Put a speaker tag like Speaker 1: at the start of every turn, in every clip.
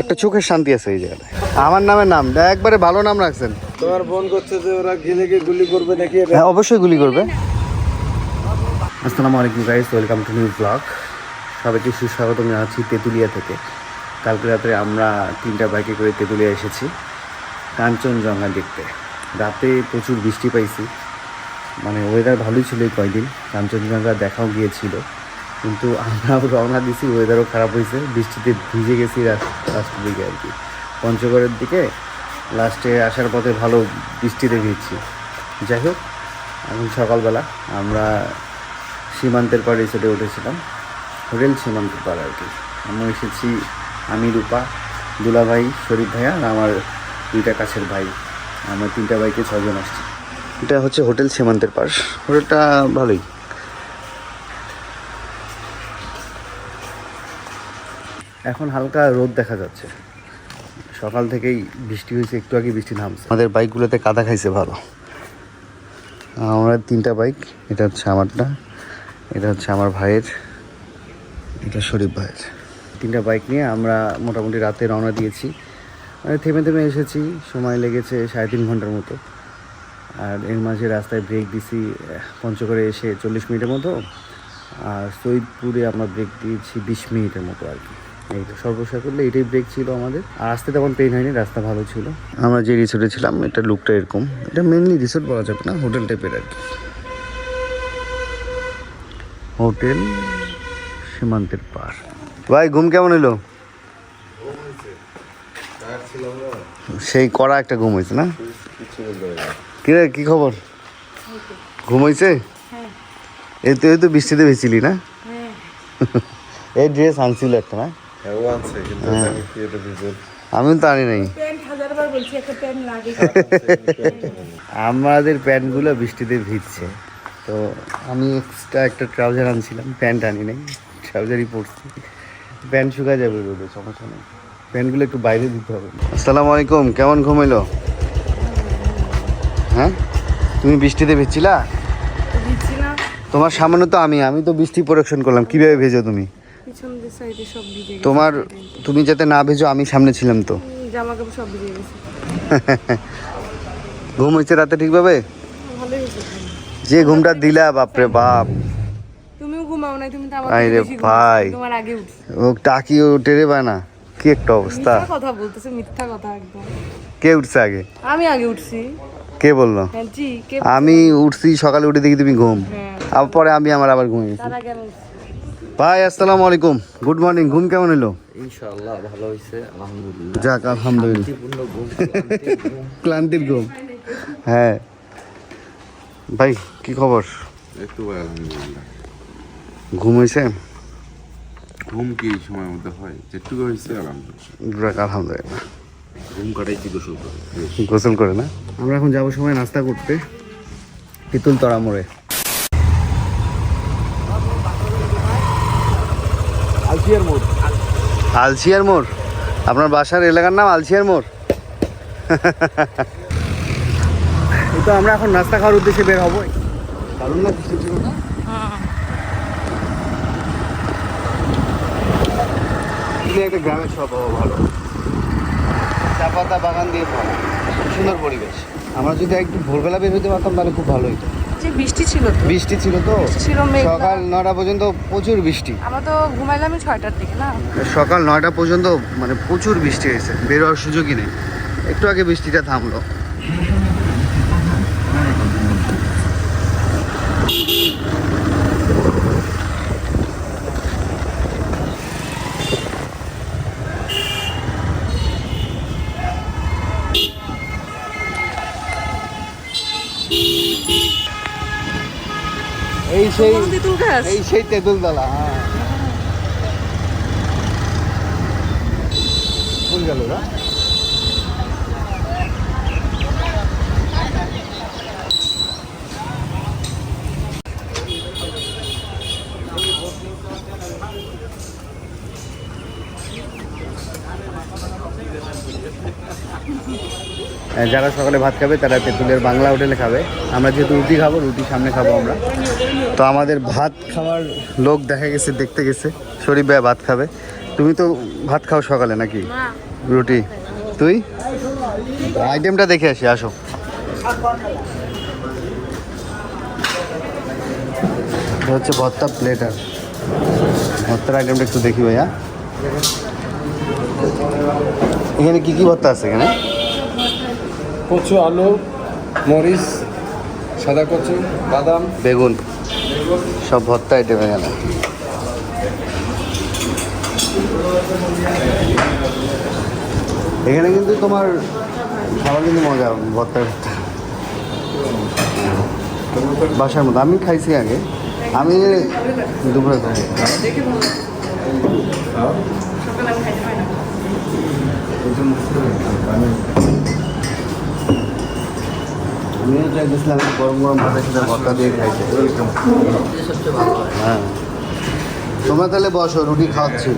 Speaker 1: একটা চোখের শান্তি আছে এই জায়গাটায়। আমার নামের নাম একবারে ভালো নাম রাখছেন।
Speaker 2: তোমার বোন করছে যে ওরা গেলে গিয়ে গুলি করবে নাকি
Speaker 1: হ্যাঁ অবশ্যই গুলি করবে। আসসালামু আলাইকুম guys welcome to new blog সবাইকে সুস্বাগতম জানাচ্ছি তেঁতুলিয়া থেকে। কালকে রাত্রে আমরা তিনটা বাইকে করে তেঁতুলিয়া এসেছি কাঞ্চনজঙ্ঘা দেখতে। রাতে প্রচুর বৃষ্টি পাইছি। মানে ওয়েদার ভালোই ছিল এই কয়দিন। কাঞ্চনজঙ্ঘা দেখাও গিয়েছিল। কিন্তু আমরা রওনা দিছি ওয়েদারও খারাপ হয়েছে বৃষ্টিতে ভিজে গেছি লাস্টের দিকে আর কি। পঞ্চগড়ের দিকে লাস্টে আসার পথে ভালো বৃষ্টিতে ভিজছি। যাই হোক, এখন সকালবেলা আমরা সীমান্তের পাড়ে রিসোর্টে উঠেছিলাম। হোটেল সীমান্তের পাড় আর কি। আমরা এসেছি, আমি, রূপা, দুলাভাই, শরীফ ভাইয়া আর আমার দুইটা কাছের ভাই। আমরা তিনটা বাইকে ছজন আসছি। এটা হচ্ছে হোটেল সীমান্তের পাশ হোটেলটা ভালোই। এখন হালকা রোদ দেখা যাচ্ছে। সকাল থেকেই বৃষ্টি হয়েছে একটু আগে বৃষ্টি নামছে। আমাদের বাইকগুলোতে কাদা খাইছে ভালো। আমার তিনটা বাইক এটা হচ্ছে আমারটা এটা হচ্ছে আমার ভাইয়ের এটা শরীফ ভাইয়ের। তিনটা বাইক নিয়ে আমরা মোটামুটি রাতে রওনা দিয়েছি। মানে থেমে থেমে এসেছি সময় লেগেছে সাড়ে তিন ঘণ্টার মতো। আর এর মাঝে রাস্তায় ব্রেক দিছি পঞ্চগড়ে এসে চল্লিশ মিনিটের মতো। আর সৈদপুরে আমরা ব্রেক দিয়েছি বিশ মিনিটের মতো আর কি। এই তো সর্বশেষ করলে এটাই ব্রেক ছিল আমাদের। আর আসতে তেমন পেন হয়নি রাস্তা ভালো ছিল। আমরা যে রিসোর্টে ছিলাম এটা লুকটা এরকম। এটা মেনলি রিসোর্ট বলা যাবে না হোটেল টাইপের আর কি। হোটেল সীমান্তের পার ভাই ঘুম কেমন এলো সেই কড়া একটা ঘুম হয়েছে না? কিরে কি খবর? ঘুমাইছে এই তো এই তো বৃষ্টিতে ভেছিলি না? এই ড্রেস আনছিল একটা না?
Speaker 2: হ্যাঁ ও আনছে কিন্তু আমি কি এটা ভিজুয়াল
Speaker 1: আমি তো আনি নাই।
Speaker 3: প্যান্ট হাজারবার বলছি একটা প্যান্ট লাগে।
Speaker 1: আমাদের প্যান্টগুলো বৃষ্টিতে ভিজছে। তো আমি এক্সট্রা একটা ট্রাউজার আনছিলাম প্যান্ট আনি নাই ট্রাউজারই পরছি। প্যান্ট শুকা যাবে রোদে সমস্যা নেই। প্যান্টগুলো একটু বাইরে দিতে হবে। আসসালামু আলাইকুম কেমন ঘুমাইলো হ্যাঁ? তুমি বৃষ্টিতে ভিজছিলা? তোমার সামান্য তো আমি আমি তো বৃষ্টি প্রোডাকশন করলাম কীভাবে ভেজো তুমি? তোমার তুমি যাতে না ভেজো আমি সামনে ছিলাম তো।
Speaker 3: জামা কাপড় সব ভিজে গেছে।
Speaker 1: ঘুম হয়েছে রাতে ঠিকভাবে? যে ঘুমটা দিলা বাপরে বাপ।
Speaker 3: তুমিও ঘুমাও নাই তুমি তো আমার
Speaker 1: আরে
Speaker 3: থেকে বেশি ঘুমাচ্ছো।
Speaker 1: ভাই।
Speaker 3: তোমার আগে উঠছি।
Speaker 1: ও টাকিও টেরে পায় না। কি একটা অবস্থা।
Speaker 3: কথা বলতেছে মিথ্যা কথা একদম।
Speaker 1: কে উঠছে আগে?
Speaker 3: আমি আগে উঠছি।
Speaker 1: কে বলল?
Speaker 3: হ্যাঁ
Speaker 1: আমি উঠছি সকালে উঠে দেখি তুমি ঘুম।
Speaker 3: হ্যাঁ।
Speaker 1: পরে আমি আমার আবার ঘুমিয়েছি
Speaker 3: তার আগে আমি উঠছি
Speaker 1: ভাই আসসালামু আলাইকুম। গুড মর্নিং ঘুম কেমন এলো
Speaker 2: ইনশাআল্লাহ ভালো হইছে আলহামদুলিল্লাহ।
Speaker 1: যাক আলহামদুলিল্লাহ।
Speaker 2: ক্লান্তির ঘুম।
Speaker 1: হ্যাঁ। ভাই কি খবর?
Speaker 4: একটু ভাই আলহামদুলিল্লাহ।
Speaker 1: ঘুম হয়েছে
Speaker 4: ঘুম কি এই সময়ের মধ্যে হয়? যেটুকু হয়েছে আলহামদুলিল্লাহ।
Speaker 1: যাক, আলহামদুলিল্লাহ।
Speaker 4: ঘুম কাটাইছি গোসল করে।
Speaker 1: গোসল করে না? আমরা এখন যাব সময় নাস্তা করতে পিতুল তরা মোড়ে
Speaker 2: আলফিয়ার মোড়।
Speaker 1: আলসিয়ার মোড়? আপনার বাসার এলাকার নাম আলসিয়ার মোড়? তো আমরা এখন নাস্তা খাওয়ার উদ্দেশ্যে বের হব দারুণ না একটা গ্রামের স্বভাব ভালো। চা পাতা বাগান দিয়ে ভরা। সুন্দর পরিবেশ। আমরা যদি একটু ভোরবেলা বের হতে পারতাম তাহলে খুব ভালো হতো
Speaker 3: যে বৃষ্টি ছিল তো।
Speaker 1: বৃষ্টি ছিল তো?
Speaker 3: ছিল।
Speaker 1: সকাল নটা পর্যন্ত প্রচুর বৃষ্টি।
Speaker 3: আমরা তো ঘুমাইলামই ছয়টার দিকে না?
Speaker 1: সকাল নয়টা পর্যন্ত মানে প্রচুর বৃষ্টি হয়েছে বেরোয়ার সুযোগই নেই। একটু আগে বৃষ্টিটা থামলো। সেই
Speaker 3: তেঁতুল গাছ?
Speaker 1: এই সেই তেঁতুলতলা হ্যাঁ। ফুল গেল না যারা সকালে ভাত খাবে তারা তেঁতুলের বাংলা হোটেলে খাবে। আমরা যেহেতু রুটি খাব রুটি সামনে খাব আমরা। তো আমাদের ভাত খাওয়ার লোক দেখা গেছে দেখতে গেছে। শরীফ ভাই ভাত খাবে। তুমি তো ভাত খাও সকালে নাকি? রুটি। তুই? আইটেমটা দেখে আসি আসো। এটা হচ্ছে ভর্তা প্লেটার। ভর্তার আইটেমটা একটু দেখি ভাইয়া। এখানে কি কি ভর্তা আছে এখানে?
Speaker 2: কচু আলু মরিচ সাদা কচু বাদাম।
Speaker 1: বেগুন। সব ভর্তা আইটেম এখানে এখানে কিন্তু তোমার খাবার কিন্তু মজা ভর্তা ভর্তা। বাসার মতো আমি খাইছি আগে। আমি দুপুরে খাই। গরম গরম ভর্তা দিয়ে খাইছে। হ্যাঁ। তোমরা তাহলে বসো, রুটি খাওয়াচ্ছি।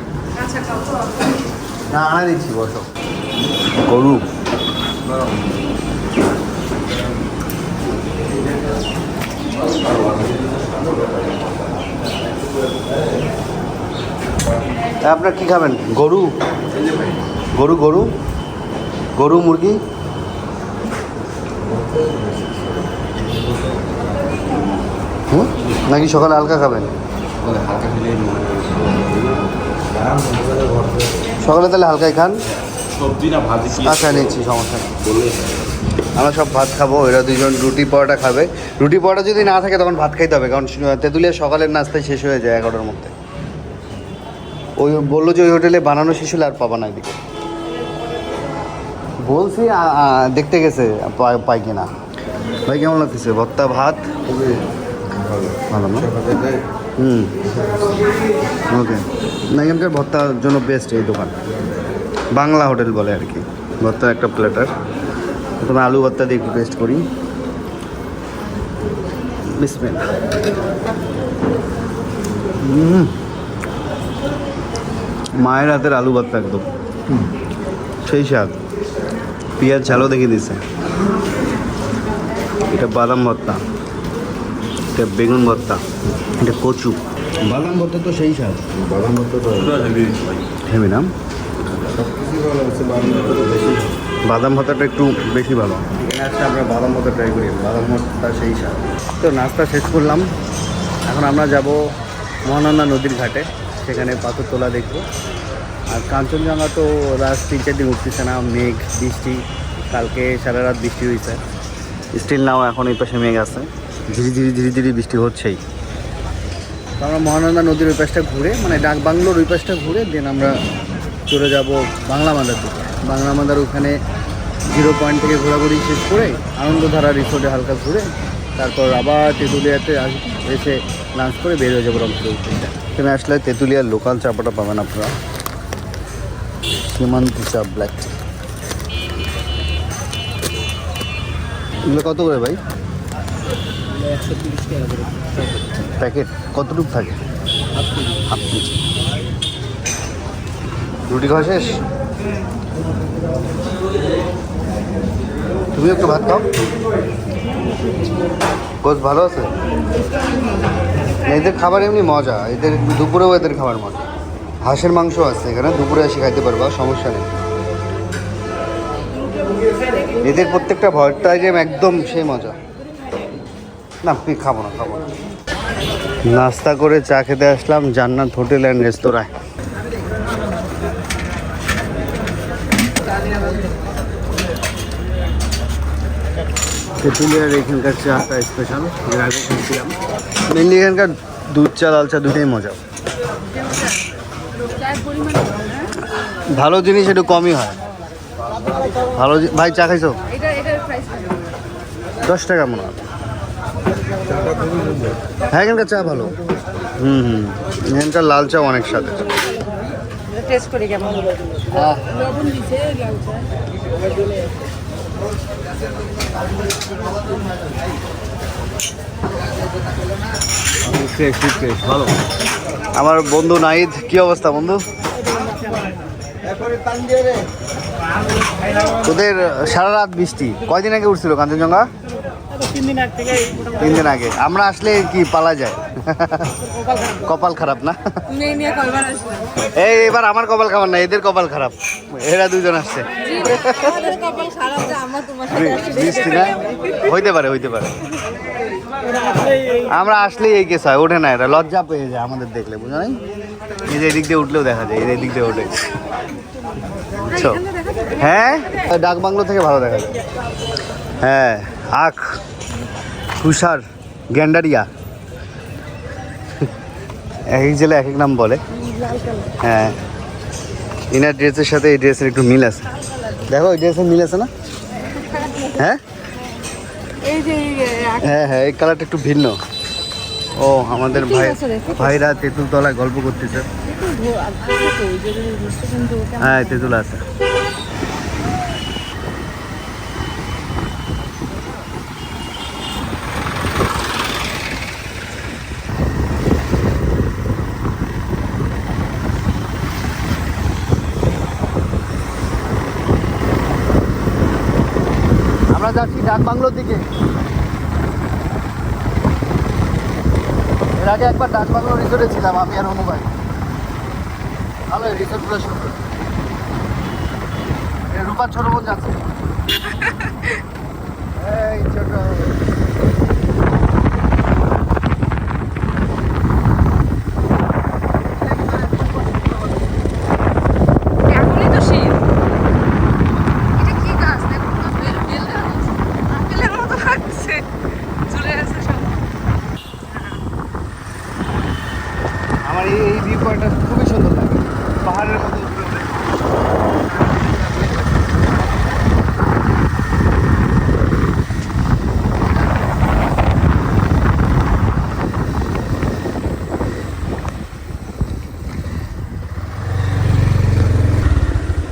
Speaker 1: না, আনা দিচ্ছি, বসো। গরু। আপনার কি খাবেন? গরু। গরু গরু। গরু, মুরগি? নাকি সকালে হালকা খাবেন? সকালে তাহলে হালকাই খান? আচ্ছা নিচ্ছি, সমস্যা নেই। আমরা সব ভাত খাব, এরা দুজন রুটি পরোটা খাবে। রুটি পরোটা যদি না থাকে, তখন ভাত খাইতে হবে, কারণ তেঁতুলিয়া সকালের নাস্তায় শেষ হয়ে যায় এগারোটার মধ্যে। ওই বলল যে ওই হোটেলে বানানো শেষ হলে আর পাবা না এদিকে। বলছি দেখতে গেছে পাই- কিনা। ভাই, কেমন লাগতেছে? ভত্তা ভাত? ভালো হুম। ওকে। না, এখানকার ভর্তার জন্য বেস্ট এই দোকান। বাংলা হোটেল বলে আর কি। ভর্তার একটা প্লেটার প্রথমে আলু ভর্তা দিয়ে একটু পেস্ট করি। মায়ের হাতের আলু ভর্তা একদম। সেই স্বাদ। পেঁয়াজ ঝালও দেখে দিছে। এটা বাদাম ভর্তা। এটা বেগুন ভর্তা। এটা কচু। বাদাম ভর্তা তো সেই স্বাদ।
Speaker 2: বাদাম মতো তো
Speaker 1: না?
Speaker 2: হচ্ছে বাদাম মতো বেশি।
Speaker 1: বাদাম ভর্তাটা একটু বেশি ভালো। এখানে আমরা বাদাম ভর্তা ট্রাই করি। বাদাম ভর্তা সেই স্বাদ। তো নাস্তা শেষ করলাম। এখন আমরা যাব মহানন্দা নদীর ঘাটে। সেখানে পাথর তোলা দেখব। আর কাঞ্চনজঙ্ঘা তো রাত তিন চার দিন উঠতেছে না মেঘ বৃষ্টি কালকে সারা রাত বৃষ্টি হয়েছে স্টিল নাও এখন এই পাশে মেঘ আছে। ধীরে ধীরে ধীরে ধীরে বৃষ্টি হচ্ছেই। তো আমরা মহানন্দা নদীর ওই পাশটা ঘুরে মানে ডাক বাংলোর ওই পাশটা ঘুরে দেন আমরা চলে যাব বাংলা মাদার দিকে। বাংলা মাদার ওখানে জিরো পয়েন্ট থেকে ঘোরাঘুরি শেষ করে আনন্দধারা রিসোর্টে হালকা ঘুরে তারপর আবার তেঁতুলিয়াতে এসে লাঞ্চ করে বের হয়ে যাব রংপুরের উদ্দেশ্যে। এখানে আসলে তেঁতুলিয়ার লোকাল চাপাটা পাবেন আপনারা। সীমান্ত ব্ল্যাক টি। এগুলো কত করে ভাই? প্যাকেট? কতটুকু থাকে? Half KG. রুটি খাওয়া শেষ? তুমি একটু ভাত খাও। কোচ ভালো আছে? এদের খাবার এমনি মজা। এদের দুপুরেও এদের খাবার মজা। হাঁসের মাংস আছে এখানে, দুপুরে এসে খাইতে পারবা, সমস্যা নেই। এদের প্রত্যেকটা ভর্তা আইটেম একদম সেই মজা। না খাব না খাব না। নাস্তা করে চা খেতে আসলাম জান্নাত হোটেল অ্যান্ড রেস্তোরাঁয়। এখানকার চাটা স্পেশাল এর আগে খেয়েছিলাম। মেনলি এখানকার দুধ চা, লাল চা দুটোই মজা। ভালো জিনিস একটু কমই হয়। ভালো ভাই চা খাইছো? দশ টাকা মনে হয়। হ্যাঁ এখানকার চা ভালো। হুম হুম। এখানকার লাল চা অনেক স্বাদ
Speaker 3: টেস্ট করি কেমন?
Speaker 1: ভালো। আমার বন্ধু নাইদ কি অবস্থা বন্ধু? তোদের সারা রাত বৃষ্টি। কয়দিন আগে উঠছিল কাঞ্চনজঙ্ঘা?
Speaker 3: তিন দিন আগ। থেকে
Speaker 1: তিন দিন আগে আমরা আসলে কি পালা যায়? কপাল খারাপ না? এই এবার আমার কপাল খাবার না এদের কপাল খারাপ। এরা দুজন আসছে।
Speaker 3: আমাদের কপাল খারাপ যে আমরা তোমার সাথে আসছি
Speaker 1: বৃষ্টি না? হইতে পারে হইতে পারে। আমরা আসলেই এই কেস হয়, ওঠে না এটা, লজ্জা পেয়ে যায় আমাদের দেখলে, বুঝো নাই? এই যে এদিক দিয়ে উঠলেও দেখা যায়, এই যে এদিক দিয়ে ওঠে? হ্যাঁ? ডাক বাংলো থেকে ভালো দেখা যায়। হ্যাঁ আখ, তুষার, গ্যান্ডারিয়া। এক এক জেলা এক এক নাম বলে। হ্যাঁ। ইনার ড্রেসের সাথে এই ড্রেসের একটু মিল আছে। দেখো, এই ড্রেসের মিল আছে না? হ্যাঁ? হ্যাঁ হ্যাঁ এই কালারটা একটু ভিন্ন। ও আমাদের ভাই ভাইরা তেঁতুল তলায় গল্প করতেছে। হ্যাঁ তেঁতুল আছে। আমরা যাচ্ছি ডাক বাংলোর দিকে। এর আগে একবার ডাক বাংলো রিসোর্টে ছিলাম আমি আর অনুবাই। ভালো রিসোর্টগুলো সুন্দর। রূপার ছোট বোন যাচ্ছে। এই ছোট
Speaker 3: এখনই তো শীত এটা কি গাছ দেখো তো বেল বেল গাছ আপেলের মতো লাগছে চলে আসছে সব
Speaker 1: আমার এই এই ভিউ পয়েন্টটা খুবই সুন্দর লাগে পাহাড়ের মতো উপরে উঠে।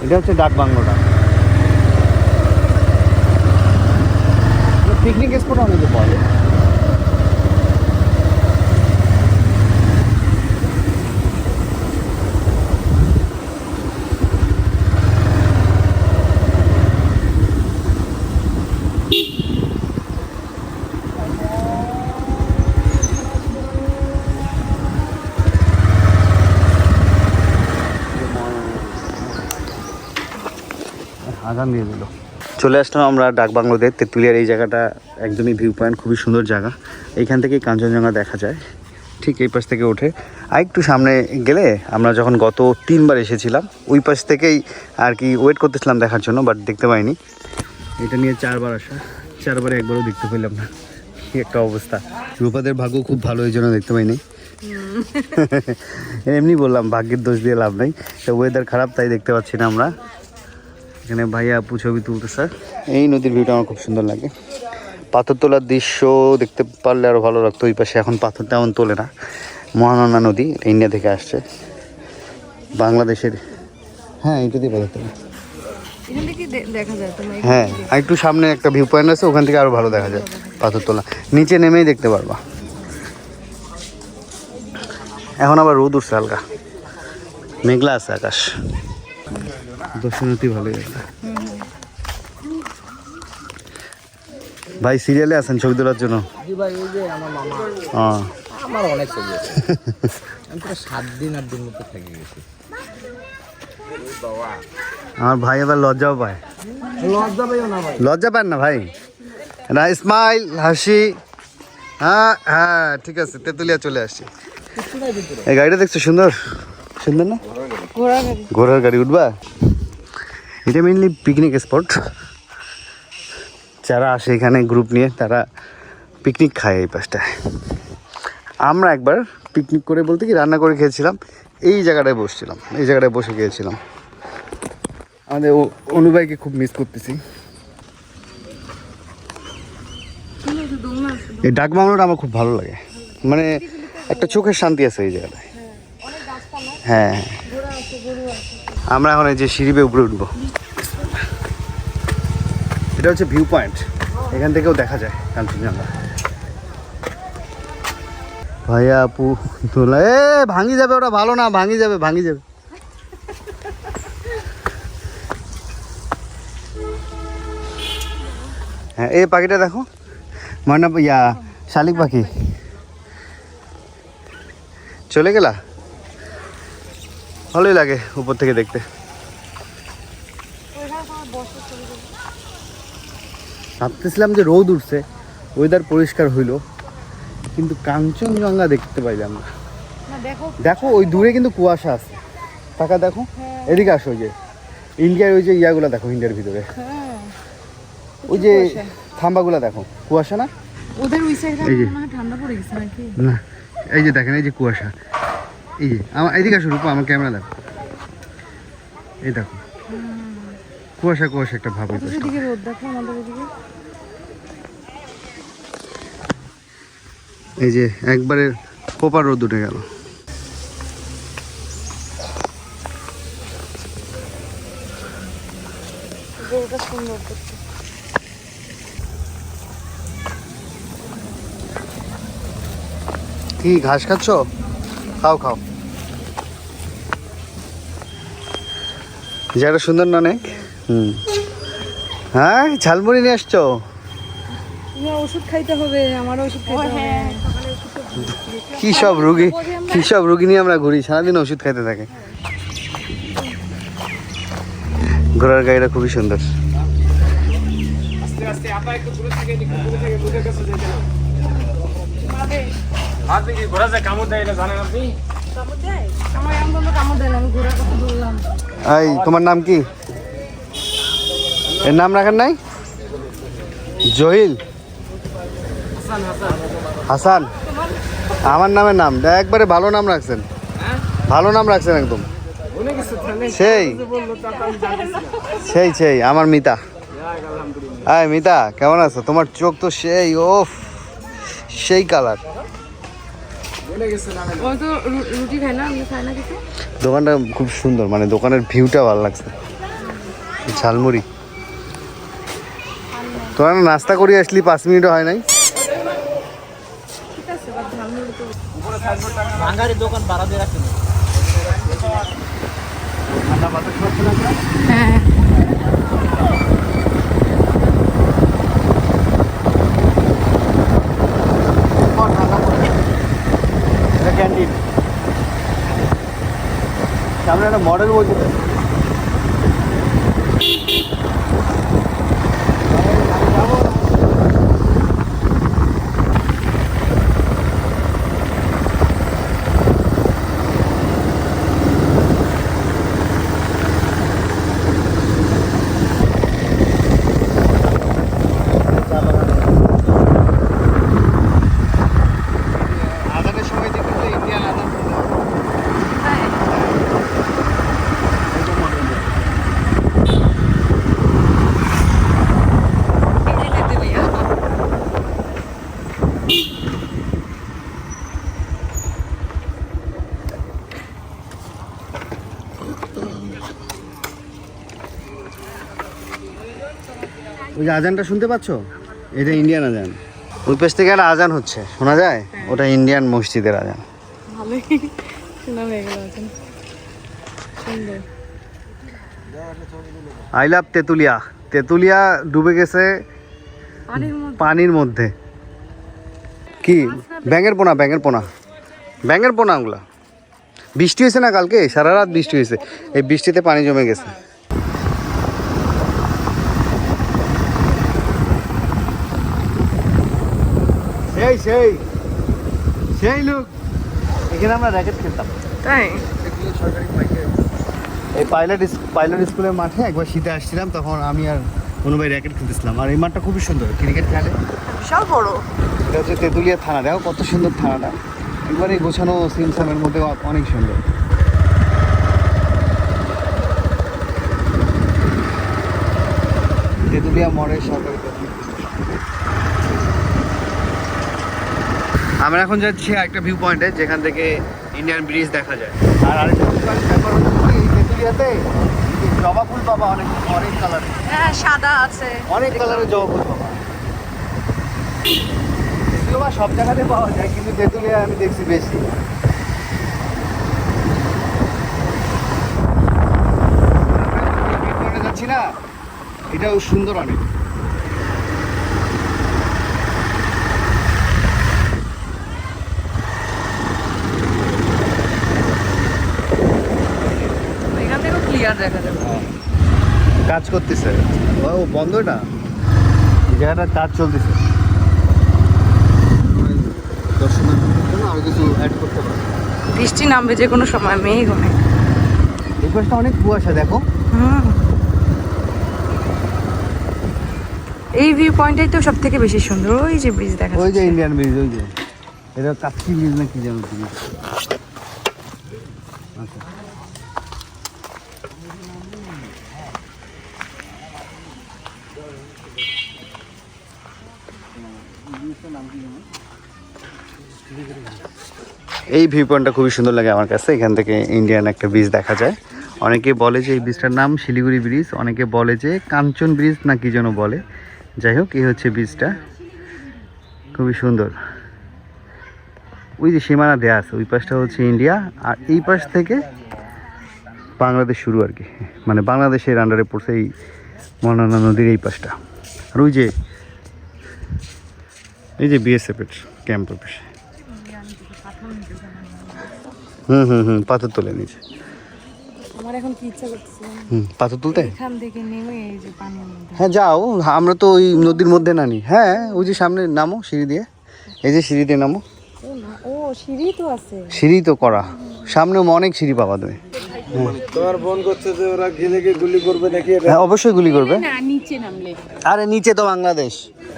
Speaker 1: এটা হচ্ছে ডাক বাংলোটা। পিকনিক স্পট অনেকে বলে আগান দিয়ে দিল। চলে আসলাম আমরা ডাকবাংলোতে তেঁতুলিয়ার এই জায়গাটা একদমই ভিউ পয়েন্ট খুবই সুন্দর জায়গা। এইখান থেকেই কাঞ্চনজঙ্ঘা দেখা যায়। ঠিক এই পাশ থেকে ওঠে। আর একটু সামনে গেলে আমরা যখন গত তিনবার এসেছিলাম ওই পাশ থেকেই আর কি ওয়েট করতেছিলাম দেখার জন্য বাট দেখতে পাইনি। এটা নিয়ে চারবার আসা। চারবারে একবারও দেখতে পেলাম না। কি একটা অবস্থা। রূপাদের ভাগ্য খুব ভালো এই জন্য দেখতে পাইনি। এমনি বললাম ভাগ্যের দোষ দিয়ে লাভ নাই। ওয়েদার খারাপ তাই দেখতে পাচ্ছি না আমরা। এখানে ভাইয়া আপু ছবি তুলতেছে। এই নদীর ভিউটা আমার খুব সুন্দর লাগে। পাথর তোলার দৃশ্য দেখতে পারলে আরও ভালো লাগতো ওই পাশে এখন পাথর তেমন তোলে না। মহানন্দা নদী ইন্ডিয়া থেকে আসছে। বাংলাদেশের হ্যাঁ এটা দিয়ে পাথর তোলে। হ্যাঁ আর একটু সামনে একটা ভিউ পয়েন্ট আছে ওখান থেকে আরও ভালো দেখা যায় পাথর তোলা। নিচে নেমেই দেখতে পারবা। এখন আবার রোদ উঠছে হালকা। মেঘলা আছে আকাশ। দর্শনার্থী ভালোই আছে। ভাই সিরিয়ালে আছেন ছবি তোলার জন্য?
Speaker 2: আমার অনেক ছবি আছে। আমি সাত দিন আট দিন মতো থেকে গেছি।
Speaker 1: আমার ভাই এবার লজ্জাও পায়।
Speaker 2: লজ্জা পাইও না ভাই।
Speaker 1: লজ্জা পান না ভাই? না স্মাইল হাসি। হ্যাঁ হ্যাঁ ঠিক আছে তেঁতুলিয়া চলে আসছি। এই গাড়িটা দেখছ সুন্দর? সুন্দর না?
Speaker 3: ঘোড়া
Speaker 1: ঘোড়ার গাড়ি উঠবা? এটা মেনলি পিকনিক স্পট যারা আসে এখানে গ্রুপ নিয়ে, তারা পিকনিক খায় এই পাশটায়। আমরা একবার পিকনিক করে বলতে কি, রান্না করে খেয়েছিলাম। এই জায়গাটায় বসছিলাম, এই জায়গাটায় বসে গিয়েছিলাম। আমাদের অনুবাইকে খুব মিস করতেছি। এই ডাক বাংলোটা আমার খুব ভালো লাগে। মানে একটা চোখের শান্তি আছে এই জায়গাটায়। হ্যাঁ। আমরা এখন এই যে সিঁড়ি বেয়ে উপরে উঠবো। এটা হচ্ছে ভিউ পয়েন্ট এখান থেকেও দেখা যায়, কাঞ্চনজঙ্ঘা। ভাইয়া, আপু তোলা এ ভাঙি যাবে ওটা ভালো না ভাঙি যাবে ভাঙি যাবে। হ্যাঁ এই পাখিটা দেখো। ময়না ইয়া, শালিক পাখি। চলে গেলা? ভালোই লাগে উপর থেকে দেখতে। ভাবতেছিলাম যে রোদ উঠছে ওয়েদার পরিষ্কার হইল কিন্তু কাঞ্চনজঙ্ঘা দেখতে পাইলাম না।
Speaker 3: দেখো।
Speaker 1: ওই দূরে কিন্তু কুয়াশা আছে। টাকা দেখো
Speaker 3: হ্যাঁ।
Speaker 1: এদিকে আসো ওই যে ইন্ডিয়ার ওই যে ইয়াগুলো দেখো ইন্ডিয়ার ভিতরে।
Speaker 3: হ্যাঁ।
Speaker 1: ওই যে। থাম্বাগুলো দেখো কুয়াশা না?
Speaker 3: ওদের ওই সাইডে ঠান্ডা পড়ে গেছে নাকি?
Speaker 1: না এই যে দেখেন এই যে কুয়াশা। এই যে আমার এদিকে আসো রূপা আমার ক্যামেরা দেখো। এই দেখো। কুয়াশা কুয়াশা একটা ভাব
Speaker 3: এদিকে রোদ দেখো আমাদের এদিকে।
Speaker 1: এই যে একবারে কোপার রোদ উঠে গেল। কি ঘাস খাচ্ছ? খাও খাও। জায়গাটা সুন্দর না অনেক হুম। হ্যাঁ ঝালমুড়ি নিয়ে আসছো?
Speaker 3: ওষুধ খাইতে হবে আমার ওষুধ খাইতে হবে।
Speaker 1: কি সব রুগী কি সব রুগী নিয়ে আমরা ঘুরি? সারাদিন ওষুধ খাইতে থাকে। ঘোড়ার গাড়িটা খুবই সুন্দর।
Speaker 5: ঘোড়া যায় কামড় দেয় এটা জানেন আপনি?
Speaker 1: এই, তোমার নাম কি? এর নাম রাখেন নাই? জহিল। হাসান। আমার নামের নাম। একবারে ভালো নাম রাখছেন। ভালো নাম রাখছেন একদম। সেই। সেই সেই, আমার মিতা। আয় মিতা, কেমন আছো? তোমার চোখ তো সেই, ওফ, সেই কালার
Speaker 3: ও তো রুটি খায় না আমি খাই না কিছু?
Speaker 1: দোকানটা খুব সুন্দর মানে দোকানের ভিউটা ভালো লাগছে। ঝালমুড়ি। তোরা নাস্তা করে আসলি পাঁচ মিনিটও হয় নাই?
Speaker 2: দোকান ভাড়া দিয়ে রাখেন।
Speaker 3: হ্যাঁ
Speaker 1: এটা ক্যান্টিন সামনে একটা মডেল বলছে আজানটা শুনতে পাচ্ছ? এটা ইন্ডিয়ান আজান। ওই পেছ থেকে একটা আজান হচ্ছে শোনা যায়? ওটা ইন্ডিয়ান মসজিদের আজান।
Speaker 3: হয়ে
Speaker 1: আই লাভ তেঁতুলিয়া। তেঁতুলিয়া ডুবে গেছে
Speaker 3: পানির মধ্যে।
Speaker 1: পানির মধ্যে। কি? ব্যাঙের পোনা ব্যাঙের পোনা। ব্যাঙের পোনা ওগুলা। বৃষ্টি হয়েছে না কালকে? সারা রাত বৃষ্টি হয়েছে। এই বৃষ্টিতে পানি জমে গেছে। সেই সেই। সেই লোক। এখানে আমরা র্যাকেট খেলতাম।
Speaker 3: তাই?
Speaker 1: এই পাইলট পাইলট স্কুলের মাঠে একবার শীতে আসছিলাম তখন আমি আর কোনো ভাই র্যাকেট খেলতেছিলাম। আর এই মাঠটা খুবই সুন্দর ক্রিকেট খেলে
Speaker 3: বিশাল বড়।
Speaker 1: এটা হচ্ছে তেঁতুলিয়া থানা দেখো কত সুন্দর থানাটা। একবারে গোছানো সিমসামের মধ্যে অনেক সুন্দর। তেঁতুলিয়া মডেল সরকারি আমরা এখন যাচ্ছি একটা ভিউ পয়েন্টে যেখান থেকে ইন্ডিয়ান ব্রিজ দেখা যায়। আর আরেকটা ব্যাপার হচ্ছে তেঁতুলিয়াতে জবা ফুল পাবা অনেক অনেক কালারের
Speaker 3: হ্যাঁ সাদা আছে।
Speaker 1: অনেক কালারের জবা ফুল পাবা। বা সব জায়গাতে পাওয়া যায় কিন্তু তেঁতুলিয়া আমি দেখছি বেশি। যাচ্ছি না এটাও সুন্দর অনেক।
Speaker 3: দেখা যাবে।
Speaker 1: কাজ করতেছে। ও বন্ধ না? জায়গাটা কাজ চলতেছে। দর্শনার্থীদের জন্য আরও কিছু অ্যাড করতে পারে।
Speaker 3: বৃষ্টি নামবে যে কোনো সময় মেঘ অনেক
Speaker 1: এই পাশটা অনেক কুয়াশা দেখো।
Speaker 3: হুম। এই ভিউ পয়েন্টটাই তো সব থেকে বেশি সুন্দর। ওই যে ব্রিজ দেখা
Speaker 1: ওই যে ইন্ডিয়ান ব্রিজ ওই যে। এটা কাচ্চি ব্রিজ না কি যেন ব্রিজ আচ্ছা। এই ভিউ পয়েন্টটা খুবই সুন্দর লাগে আমার কাছে। এখান থেকে ইন্ডিয়ান একটা ব্রিজ দেখা যায়। অনেকে বলে যে এই ব্রিজটার নাম শিলিগুড়ি ব্রিজ অনেকে বলে যে কাঞ্চন ব্রিজ না কি যেন বলে। যাই হোক, এই হচ্ছে ব্রিজটা খুবই সুন্দর। ওই যে সীমানা দেয়া আছে, ওই পাশটা হচ্ছে ইন্ডিয়া আর এই পাশ থেকে বাংলাদেশ শুরু আর কি। মানে বাংলাদেশের আন্ডারে পড়ছে এই মনানা নদীর এই পাশটা। আর ওই যে এই যে বিএসএফের ক্যাম্পের পাশে হুম হুম হুম পাথর তুলে নিচে
Speaker 3: আমার এখন কি ইচ্ছা করতেছে?
Speaker 1: হুম পাথর তুলতে?
Speaker 3: এখান থেকে নেমে এই যে পানির মধ্যে।
Speaker 1: হ্যাঁ যাও আমরা তো ওই নদীর মধ্যে নানি হ্যাঁ ওই যে সামনে নামো সিঁড়ি দিয়ে। এই যে সিঁড়ি দিয়ে নামো।
Speaker 3: ও ও সিঁড়ি তো আছে।
Speaker 1: সিঁড়ি তো করা। সামনে অনেক সিঁড়ি পাবা তুমি।
Speaker 5: তোমার বোন করছে যে ওরা গেলে গিয়ে গুলি করবে নাকি
Speaker 1: হ্যাঁ অবশ্যই গুলি করবে।
Speaker 3: না নিচে নামলে।
Speaker 1: আরে নিচে তো বাংলাদেশ।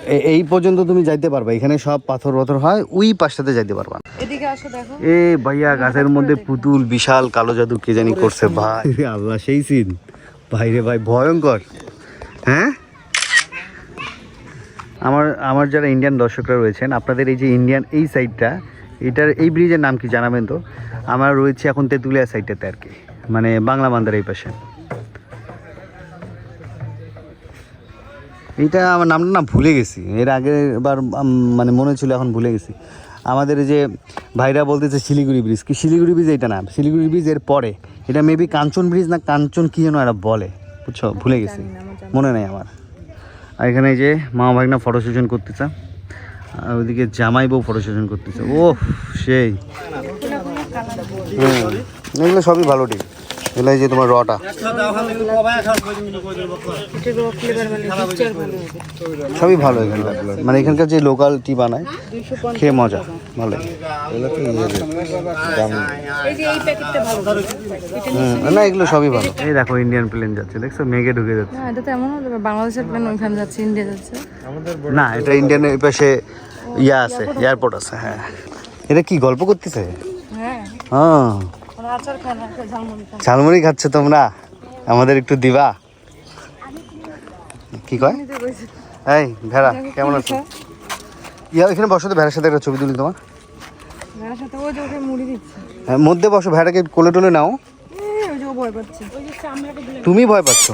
Speaker 1: এ- এই পর্যন্ত তুমি যাইতে পারবে। এখানে সব পাথর পাথর হয় ওই পাশটাতে যাইতে পারবা।
Speaker 3: এদিকে আসো দেখো।
Speaker 1: এ ভাইয়া গাছের মধ্যে পুতুল বিশাল কালো জাদু কে জানি করছে ভাই। আল্লাহ সেই সিন। ভাইরে ভাই ভয়ঙ্কর। হ্যাঁ? আমার আমার যারা ইন্ডিয়ান দর্শকরা রয়েছেন আপনাদের এই যে ইন্ডিয়ান এই সাইডটা এটার এই ব্রিজের নাম কি জানাবেন তো? আমার রয়েছে এখন তেঁতুলিয়া সাইডটাতে আর কি। মানে বাংলা মান্দার এই পাশে। এইটা আমার নামটা না ভুলে গেছি। এর আগের বার আম- মানে মনে ছিল এখন ভুলে গেছি। আমাদের যে ভাইরা বলতেছে শিলিগুড়ি ব্রিজ। কি শিলিগুড়ি ব্রিজ এটা না? শিলিগুড়ি ব্রিজের পরে। এটা মেবি কাঞ্চন ব্রিজ না কাঞ্চন কি যেন এরা বলে। বুঝছ? ভুলে গেছি। মনে নেই আমার। আর এখানে যে মা ভাগনা ফটো সেশন করতেছে। আর ওইদিকে জামাই বউ ফটো সেশন করতেছে। ও সেই। এগুলো সবই ভালো ঠিক। এগুলো এই যে তোমার রটা। সবই ভালো এখানকার মানে এখানকার যে লোকাল টি বানায় খেয়ে মজা ভালো
Speaker 3: এই যে এই প্যাকেটটা ভালো
Speaker 1: হুম, না এগুলো সবই ভালো। এই দেখো ইন্ডিয়ান প্লেন যাচ্ছে দেখছ? মেঘে ঢুকে যাচ্ছে।
Speaker 3: না এটা তো এমন বাংলাদেশের প্লেন ওইখানে যাচ্ছে ইন্ডিয়া যাচ্ছে।
Speaker 1: না এটা ইন্ডিয়ান এই পাশে ইয়া আছে এয়ারপোর্ট আছে হ্যাঁ। এটা কি গল্প করতেছে?
Speaker 3: হ্যাঁ। ঝালমুড়ি
Speaker 1: খাচ্ছ তোমরা? আমাদের একটু দিবা। কি কয়? এই ভেড়া কেমন আছো? ইয়া এখানে বসো তো ভেড়ার সাথে একটা ছবি তুলি তোমার। হ্যাঁ, মধ্যে বসো ভেড়াকে কোলে টোলে নাও। তুমি ভয় পাচ্ছ?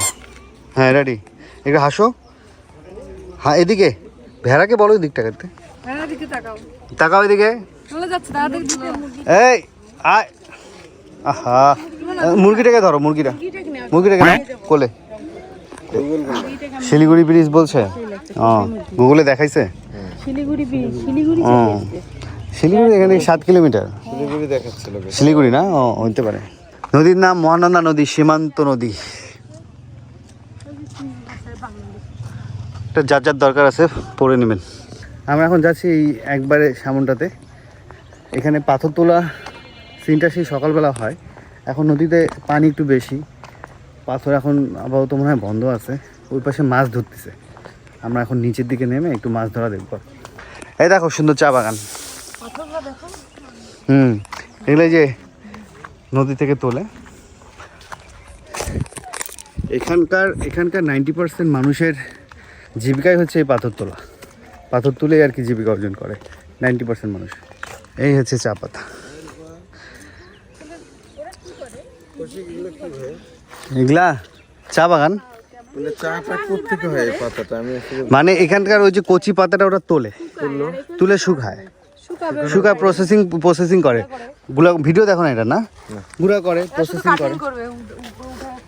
Speaker 1: হ্যাঁ রেডি একটু হাসো। হ্যাঁ এদিকে। ভেড়াকে বলো ওই দিকটা করতে
Speaker 3: তাকাও।
Speaker 1: তাকাও এদিকে। এই আয়। আহা। মুরগিটাকে ধরো মুরগিটা। মুরগিটাকে নাও, কোলে। শিলিগুড়ি ব্রিজ বলছে? ও গুগলে দেখাইছে?
Speaker 3: শিলিগুড়ি বি- শিলিগুড়ি
Speaker 1: ও। শিলিগুড়ি এখানে সাত কিলোমিটার?
Speaker 5: শিলিগুড়ি দেখাচ্ছিল
Speaker 1: শিলিগুড়ি না? ও হইতে পারে। নদীর নাম মহানন্দা নদী সীমান্ত নদী। এটা যার যার দরকার আছে পড়ে নেবেন। আমরা এখন যাচ্ছি এই একবারে সামনটাতে। এখানে পাথর তোলা সিনটা সেই সকালবেলা হয়। এখন নদীতে পানি একটু বেশি। পাথর এখন আপাতত মনে হয় বন্ধ আছে। ওই পাশে মাছ ধরতেছে। আমরা এখন নিচের দিকে নেমে একটু মাছ ধরা দেখব। এই দেখো সুন্দর চা বাগান। হুম, এগুলো যে নদী থেকে তোলে। এখানকার এখানকার নাইনটি পার্সেন্ট মানুষের জীবিকাই হচ্ছে এই পাথর তোলা। পাথর তুলে আর কি জীবিকা অর্জন করে। নাইনটি পার্সেন্ট মানুষ। এই হচ্ছে চা পাতা। এগুলা? চা বাগান?
Speaker 5: মানে হয়
Speaker 1: মানে এখানকার ওই যে কচি পাতাটা ওরা তোলে। তুলে শুকায়। শুকায় প্রসেসিং প্রসেসিং করে। গুলা ভিডিও দেখো না এটা না? গুঁড়া করে প্রসেসিং করে।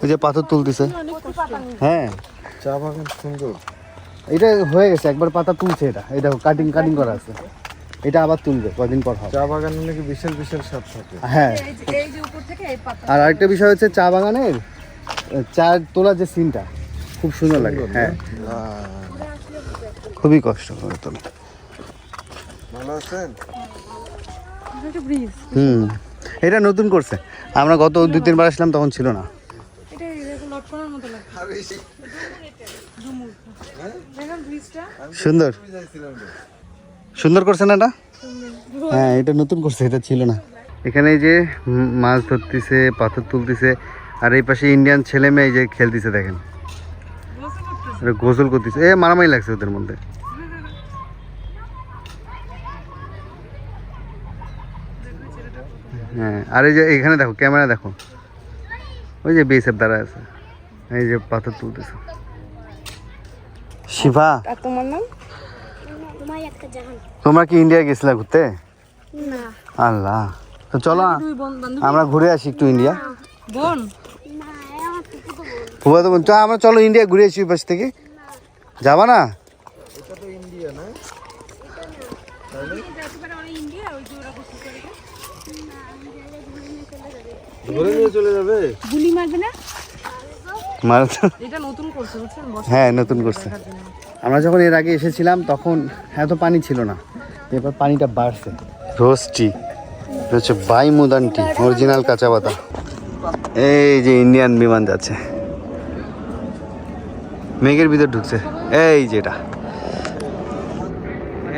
Speaker 1: ওই যে পাথর তুলতেছে। হ্যাঁ।
Speaker 5: চা বাগান সুন্দর।
Speaker 1: এটা হয়ে গেছে একবার পাতা তুলছে এটা। এই দেখো কাটিং কাটিং করা আছে। এটা আবার তুলবে কদিন পর হবে।
Speaker 5: চা বাগানে নাকি বিশাল বিশাল স্বাদ থাকে।
Speaker 1: হ্যাঁ।
Speaker 3: এই যে উপর থেকে এই পাতা।
Speaker 1: আর আরেকটা বিষয় হচ্ছে চা বাগানের চার তোলা যে সিনটা খুব সুন্দর লাগে হ্যাঁ। খুবই কষ্ট করে তোলা
Speaker 5: ভালো আছেন?
Speaker 1: হুম এটা নতুন করছে। আমরা গত দুই তিনবার আসলাম তখন ছিল না।
Speaker 3: ব্রিজটা
Speaker 1: সুন্দর। সুন্দর করছে না এটা হ্যাঁ এটা নতুন করছে এটা ছিল না। এখানে এই যে মাছ ধরতেছে পাথর তুলতেছে আর এই পাশে ইন্ডিয়ান ছেলে মেয়ে এই যে খেলতেছে দেখেন। গোসল করতেছে। এ মারামারি লাগছে ওদের মধ্যে। হ্যাঁ আর এই যে এখানে দেখো ক্যামেরা দেখো। ওই যে বিএসএফ দ্বারা আছে। এই যে পাথর তুলতেছে। শিভা
Speaker 3: তোমার নাম?
Speaker 1: তোমরা কি ইন্ডিয়া গেছিলা ঘুরতে?
Speaker 6: না।
Speaker 1: আল্লাহ। তো চলো
Speaker 3: বোন
Speaker 1: আমরা ঘুরে আসি একটু ইন্ডিয়া
Speaker 3: বোন?
Speaker 1: ফুবা তো বল- আমরা চলো ইন্ডিয়া ঘুরে আসি পাশ থেকে। যাবা না?
Speaker 5: ধরে নিয়ে চলে যাবে?
Speaker 3: গুলি মারবে না? এটা নতুন করছে বুঝছেন?
Speaker 1: হ্যাঁ নতুন করছে। আমরা যখন এর আগে এসেছিলাম তখন এত পানি ছিল না। এবার পানিটা বাড়ছে। রোজ টি হচ্ছে বাই মুদান টি অরিজিনাল কাঁচা পাতা। এই যে ইন্ডিয়ান বিমান যাচ্ছে। মেঘের ভিতর ঢুকছে। এই যেটা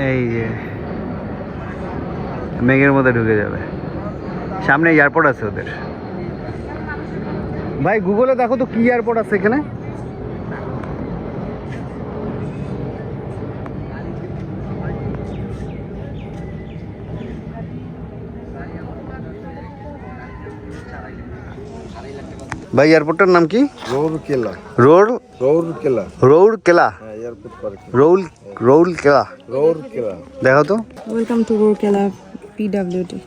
Speaker 1: এই যে। মেঘের মধ্যে ঢুকে যাবে। সামনে এয়ারপোর্ট আছে ওদের। ভাই গুগলে দেখো তো কি এয়ারপোর্ট আছে এখানে। ভাই এয়ারপোর্টটার নাম কি?
Speaker 5: রৌর কেলা
Speaker 1: রোড
Speaker 5: রৌর কেলা
Speaker 1: রৌর কেলা
Speaker 5: হ্যাঁ এয়ারপোর্ট পার্ক
Speaker 1: রৌল রৌল কেলা
Speaker 5: রৌর কেলা
Speaker 1: দেখো তো।
Speaker 3: ওয়েলকাম টু রোকেলা পিডব্লিউডি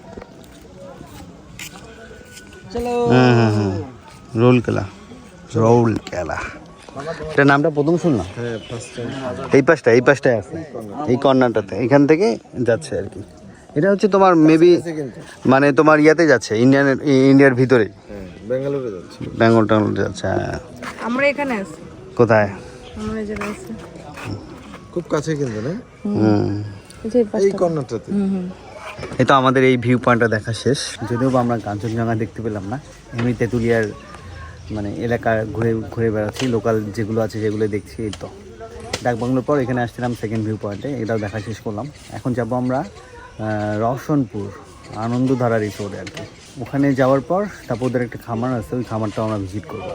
Speaker 3: চলো
Speaker 1: হুম হুম হুম। রোল কেলা রৌল কেলা এটা নামটা প্রথম শুনলাম?
Speaker 5: হ্যাঁ
Speaker 1: এই পাশটা এই পাশটায় আছে। এই কর্নারটাতে। এখান থেকে যাচ্ছে আর কি। এটা হচ্ছে তোমার মেবি মানে তোমার ইয়াতে যাচ্ছে ইন্ডিয়ান ইন্ডিয়ার
Speaker 5: ভিতরে। ব্যাঙ্গালোরে যাচ্ছি।
Speaker 1: বেঙ্গল টাঙ্গল যাচ্ছে হ্যাঁ।
Speaker 3: আমরা এখানে আছি।
Speaker 1: কোথায়?
Speaker 3: আমরা এই আছি।
Speaker 5: খুব কাছে কিন্তু না?
Speaker 1: হুম।
Speaker 3: এই
Speaker 5: কর্নারটাতে।
Speaker 3: হুম
Speaker 1: এই তো আমাদের এই ভিউ পয়েন্টটা দেখা শেষ। যদিও বা আমরা কাঞ্চনজঙ্ঘা দেখতে পেলাম না। এমনি তেঁতুলিয়ার মানে এলাকা ঘুরে ঘুরে বেড়াচ্ছি লোকাল যেগুলো আছে সেগুলো দেখছি এই তো। ডাকবাংলোর পর এখানে আসছিলাম সেকেন্ড ভিউ পয়েন্টে এটাও দেখা শেষ করলাম। এখন যাব আমরা রওশনপুর, আনন্দধারা রিসোর্টে আর কি। ওখানে যাওয়ার পর তারপর ওদের একটা খামার আছে, ওই খামারটাও আমরা ভিজিট করব।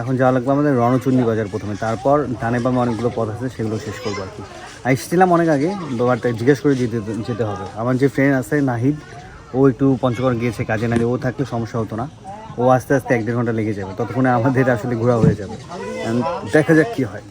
Speaker 1: এখন যাওয়া লাগবে আমাদের রণচণ্ডী বাজার প্রথমে, তারপর ডানে বামে অনেকগুলো পথ আছে, সেগুলো শেষ করব আর কি। আসছিলাম অনেক আগে বাট জিজ্ঞেস করে যেতে যেতে হবে। আমার যে ফ্রেন্ড আছে নাহিদ, ও একটু পঞ্চগড় গিয়েছে, কাজে নাকি ও থাকলে সমস্যা হতো না। ও আস্তে আস্তে এক দেড় ঘণ্টা লেগে যাবে। ততক্ষণে আমাদের আসলে ঘোরা হয়ে যাবে। দেখা যাক কী হয়।